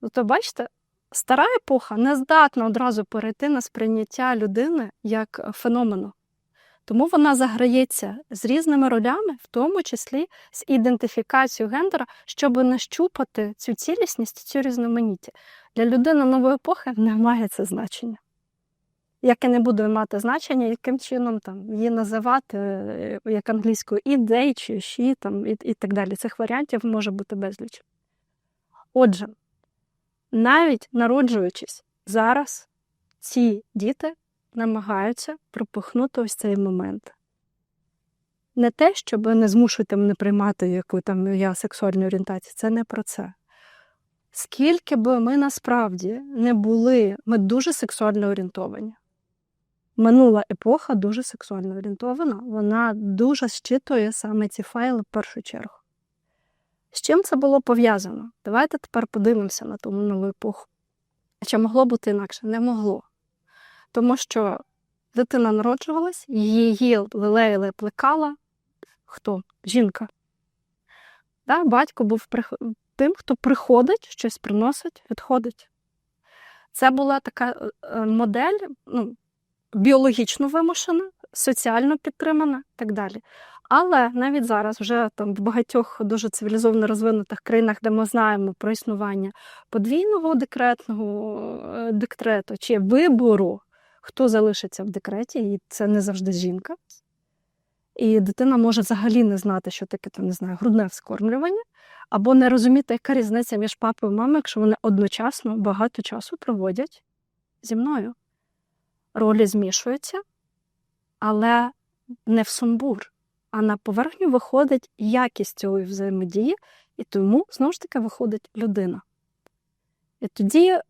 Тобто, бачите, стара епоха не здатна одразу перейти на сприйняття людини як е, феномену. Тому вона заграється з різними ролями, в тому числі з ідентифікацією гендера, щоб нащупати цю цілісність, цю різноманіття. Для людини нової епохи немає це значення. Яке не буде мати значення, яким чином там її називати, е, як англійською і they, чи she, там, і, і так далі. Цих варіантів може бути безліч. Отже, навіть народжуючись зараз, ці діти намагаються пропихнути ось цей момент. Не те, щоб не змушуйте мене приймати, яку там я сексуальної орієнтації, це не про це. Скільки би ми насправді не були, ми дуже сексуально орієнтовані. Минула епоха дуже сексуально орієнтована, вона дуже щитує саме ці файли в першу чергу. З чим це було пов'язано? Давайте тепер подивимося на ту минулу епоху. Чи могло бути інакше? Не могло. Тому що дитина народжувалась, її лелеяли, плекала. Хто? Жінка. Да? Батько був тим, хто приходить, щось приносить, відходить. Це була така е, модель, ну, біологічно вимушена, соціально підтримана і так далі. Але навіть зараз, вже там в багатьох дуже цивілізовано розвинутих країнах, де ми знаємо про існування подвійного декретного е, декрету чи вибору, хто залишиться в декреті, і це не завжди жінка. І дитина може взагалі не знати, що таке там, не знаю, грудне вскормлювання, або не розуміти, яка різниця між папою і мамою, якщо вони одночасно багато часу проводять зі мною. Ролі змішуються, але не в сумбур, а на поверхню виходить якість цієї взаємодії, і тому знову ж таки виходить людина. І тоді, е,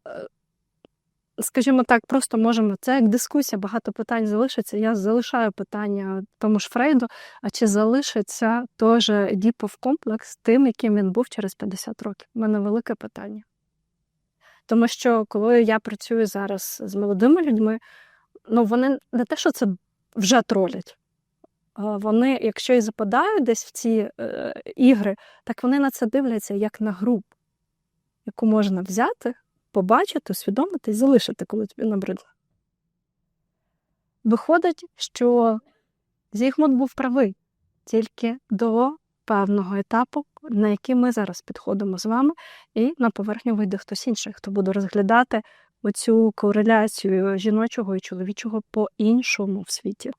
скажімо так, просто можемо це як дискусія, багато питань залишиться. Я залишаю питання тому ж Фрейду, а чи залишиться теж Едіпов комплекс тим, яким він був через 50 років? У мене велике питання. Тому що коли я працюю зараз з молодими людьми, ну вони не те, що це вже тролять. А Вони, якщо і западають десь в ці е, ігри, так вони на це дивляться як на гру, яку можна взяти, побачити, усвідомити і залишити, коли тобі набридло. Виходить, що Зігмунд був правий тільки до певного етапу, на який ми зараз підходимо з вами, і на поверхню вийде хтось інший, хто буде розглядати оцю кореляцію жіночого і чоловічого по-іншому в світі.